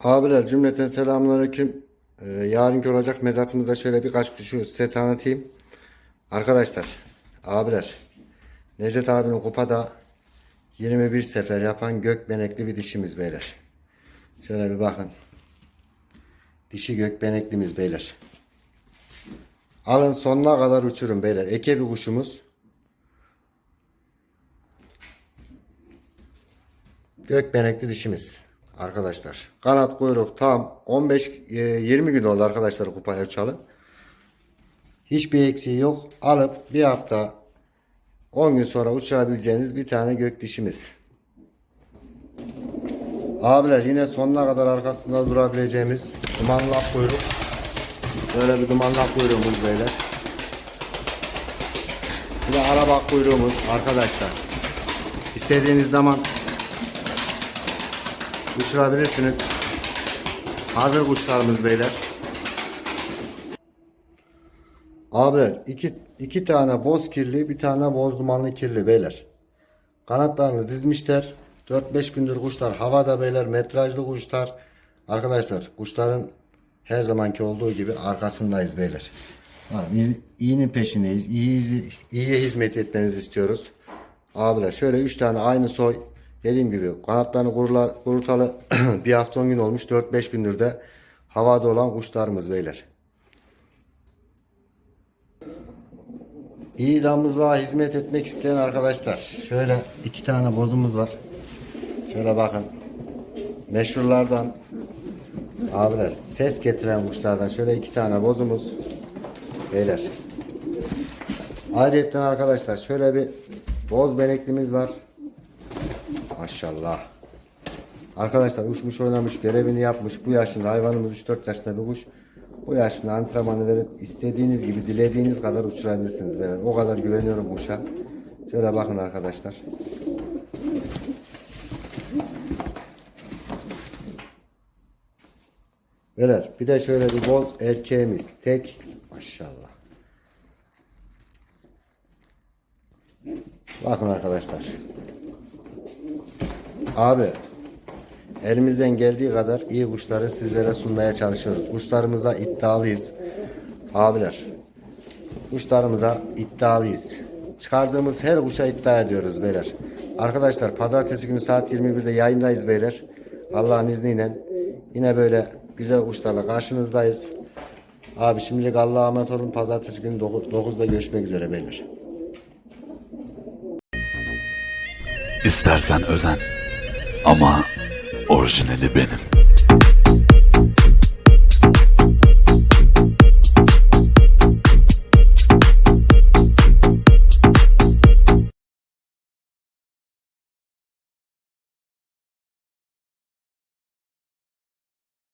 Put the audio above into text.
Abiler cümleten selamünaleyküm. Ee, yarınki olacak mezatımızda şöyle birkaç kuşu size tanıtayım. Arkadaşlar, abiler. Necdet abinin kupada 21 sefer yapan gökbenekli bir dişimiz beyler. Şöyle bir bakın. Dişi gökbeneklimiz beyler. Alın sonuna kadar uçurun beyler. Eke bir kuşumuz. Gökbenekli dişimiz arkadaşlar. Kanat kuyruk tam 15 e, 20 gün oldu arkadaşlar kupaya uçalı. Hiçbir eksiği yok. Alıp bir hafta 10 gün sonra uçurabileceğiniz bir tane gök dişimiz. Abiler yine sonuna kadar arkasında durabileceğimiz dumanlı ak kuyruk. Böyle bir dumanlı ak kuyruğumuz böyle. Bir de araba kuyruğumuz arkadaşlar. İstediğiniz zaman uçurabilirsiniz. Hazır kuşlarımız beyler. Abiler iki, iki tane boz kirli bir tane boz dumanlı kirli beyler. Kanatlarını dizmişler. 4-5 gündür kuşlar havada beyler metrajlı kuşlar. Arkadaşlar kuşların her zamanki olduğu gibi arkasındayız beyler. Ha, Biz iyinin peşindeyiz. İyi, iyiye hizmet etmenizi istiyoruz. Abiler şöyle 3 tane aynı soy dediğim gibi kanatlarını kurula, kurutalı bir hafta 10 gün olmuş 4-5 gündür de havada olan kuşlarımız beyler. İyi damızlığa hizmet etmek isteyen arkadaşlar şöyle iki tane bozumuz var. Şöyle bakın. Meşhurlardan abiler ses getiren kuşlardan şöyle iki tane bozumuz. Beyler. Ayrıca arkadaşlar şöyle bir boz beneklimiz var. Maşallah. Arkadaşlar uçmuş oynamış görevini yapmış. Bu yaşında hayvanımız 3-4 yaşında bir kuş. Bu yaşında antrenmanı verip istediğiniz gibi dilediğiniz kadar uçurabilirsiniz. Ben o kadar güveniyorum kuşa. Şöyle bakın arkadaşlar. Beyler bir de şöyle bir boz erkeğimiz. Tek. Maşallah. Bakın arkadaşlar. Abi elimizden geldiği kadar iyi kuşları sizlere sunmaya çalışıyoruz. Kuşlarımıza iddialıyız. Abiler. Kuşlarımıza iddialıyız. Çıkardığımız her kuşa iddia ediyoruz beyler. Arkadaşlar pazartesi günü saat 21'de yayındayız beyler. Allah'ın izniyle yine böyle güzel kuşlarla karşınızdayız. Abi şimdilik Allah'a emanet olun. Pazartesi günü 9'da görüşmek üzere beyler. İstersen özen. Ama orijinali benim.